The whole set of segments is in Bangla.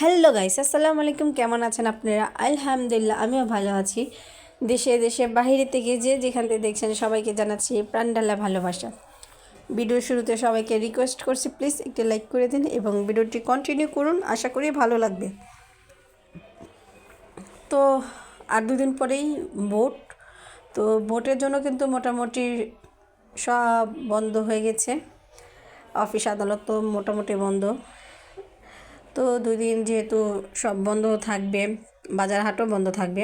হ্যালো গাইস, আসসালামু আলাইকুম। কেমন আছেন আপনারা? আলহামদুলিল্লাহ, আমিও ভালো আছি। দেশে দেশে, বাহিরে থেকে যে যেখান থেকে দেখছেন, সবাইকে জানাচ্ছি প্রাণডালা ভালোবাসা। ভিডিও শুরুতে সবাইকে রিকোয়েস্ট করছি প্লিজ একটি লাইক করে দিন এবং ভিডিওটি কন্টিনিউ করুন। আশা করি ভালো লাগবে। তো, আর দুদিন পরেই ভোট। তো, ভোটের জন্য কিন্তু মোটামুটি সব বন্ধ হয়ে গেছে। অফিস, আদালত তো মোটামুটি বন্ধ। তো দুই দিন যেহেতু সব বন্ধ থাকবে বাজার হাটও বন্ধ থাকবে।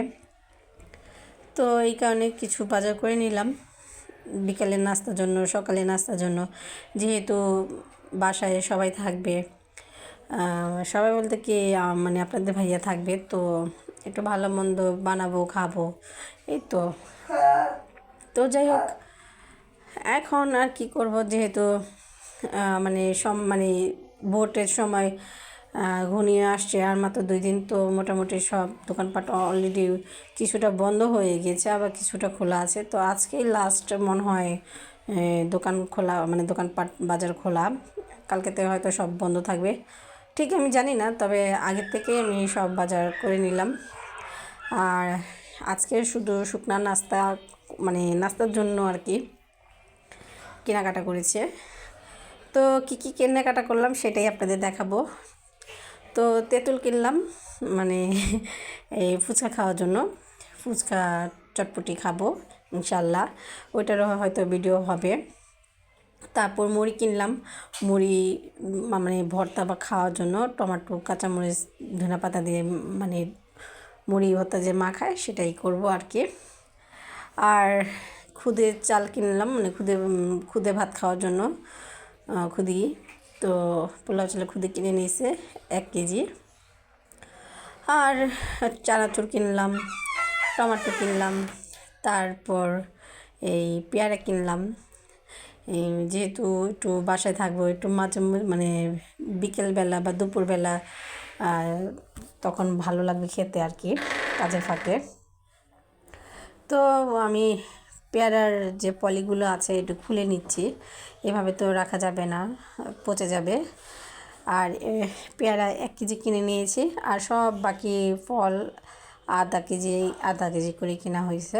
তো এই কারণে কিছু বাজার করে নিলাম। বিকালের নাস্তার জন্য সকালে নাস্তার জন্য। যেহেতু বাসায় সবাই থাকবে সবাই বলতে কি মানে আপনাদের ভাইয়া থাকবে, তো একটু ভালো মন্দ বানাবো, খাব। এই তো। তো যাই হোক, এখন আর কি করব, যেহেতু মানে সম মানে ভোটের সময় ঘনিয়ে আসছে। আর মাত্র দুই দিন তো মোটামুটি সব দোকানপাট অলরেডি কিছুটা বন্ধ হয়ে গেছে, আবার কিছুটা খোলা আছে। তো আজকেই লাস্ট মনে হয় দোকান খোলা মানে দোকানপাট বাজার খোলা। কালকেতে হয়তো সব বন্ধ থাকবে। ঠিক আমি জানি না, তবে আগের থেকে আমি সব বাজার করে নিলাম। আর আজকে শুধু শুকনা নাস্তা মানে নাস্তার জন্য আর কি কেনাকাটা করেছে। তো কী কী কেনাকাটা করলাম সেটাই আপনাদের দেখাবো। তো তেঁতুল কিনলাম মানে এই ফুচকা খাওয়ার জন্য। ফুচকা চটপটি খাব, ইনশাল্লাহ। ওইটারও হয়তো ভিডিও হবে। তারপর মুড়ি কিনলাম। মুড়ি মানে ভর্তা বা খাওয়ার জন্য টমাটো, কাঁচামরিচ, ধনে পাতা দিয়ে মানে মুড়ি ভর্তা যে মাখায় সেটাই করব আর কি। আর খুদে চাল কিনলাম মানে খুদে খুদে ভাত খাওয়ার জন্য খুদি। তো পোলাও চালের খুদে কিনে নিয়েছে এক কেজি। আর চানাচুর কিনলাম, টমাটো কিনলাম, তারপর এই পেয়ারা কিনলাম। যেহেতু একটু বাসায় থাকব, একটু মাঝে মানে বিকেলবেলা বা দুপুরবেলা তখন ভালো লাগবে খেতে আর কি, কাজের ফাঁকে। তো আমি পেয়ারার যে পলিগুলো আছে, একটু খুলে নিচ্ছি। এভাবে তো রাখা যাবে না, পচে যাবে। আর পেয়ারা এক কেজি কিনে নিয়েছি, আর সব বাকি ফল আধা কেজি আধা কেজি করে কেনা হয়েছে।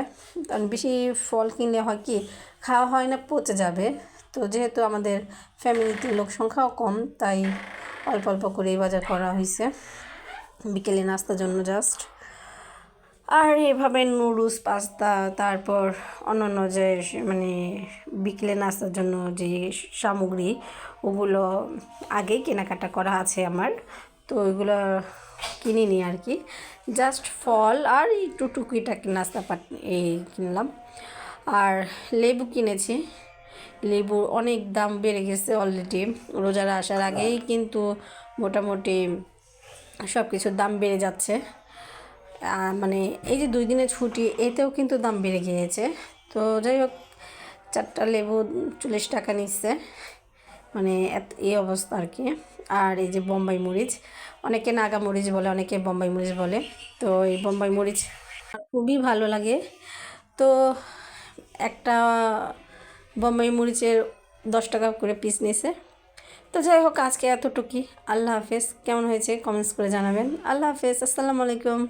কারণ বেশি ফল কিনলে হয় কি, খাওয়া হয় না, পচে যাবে। তো যেহেতু আমাদের ফ্যামিলিতে লোক সংখ্যাও কম, তাই অল্প অল্প করেই বাজার করা হয়েছে। বিকেলে নাস্তার জন্য জাস্ট আর এভাবে নুডলস, পাস্তা, তারপর অন্যান্য যে মানে বিকেলে নাস্তার জন্য যে সামগ্রী, ওগুলো আগেই কেনাকাটা করা আছে আমার। তো ওইগুলো কিনিনি আর কি। জাস্ট ফল আর একটু টুকিটাকি নাস্তা পাট এই কিনলাম। আর লেবু কিনেছি। লেবু অনেক দাম বেড়ে গেছে অলরেডি রোজার আসার আগেই কিন্তু মোটামুটি সব কিছুর দাম বেড়ে যাচ্ছে। মানে এই যে দুই দিনের ছুটি, এতেও কিন্তু দাম বেড়ে গিয়েছে। তো যাই হোক, চারটা লেবু চল্লিশ টাকা নিচ্ছে। মানে এই অবস্থা আর কি। আর এই যে বোম্বাই মরিচ, অনেকে নাগা মরিচ বলে, অনেকে বোম্বাই মরিচ বলে। তো এই বোম্বাই মরিচ খুবই ভালো লাগে। তো একটা বোম্বাই মরিচের দশ টাকা করে পিস নিয়েছে তো যাই হোক, আজকে এতটুকুই। আল্লাহ হাফেজ। কেমন হয়েছে? কমেন্টস করে জানাবেন। আল্লাহ হাফেজ। আসসালামু আলাইকুম।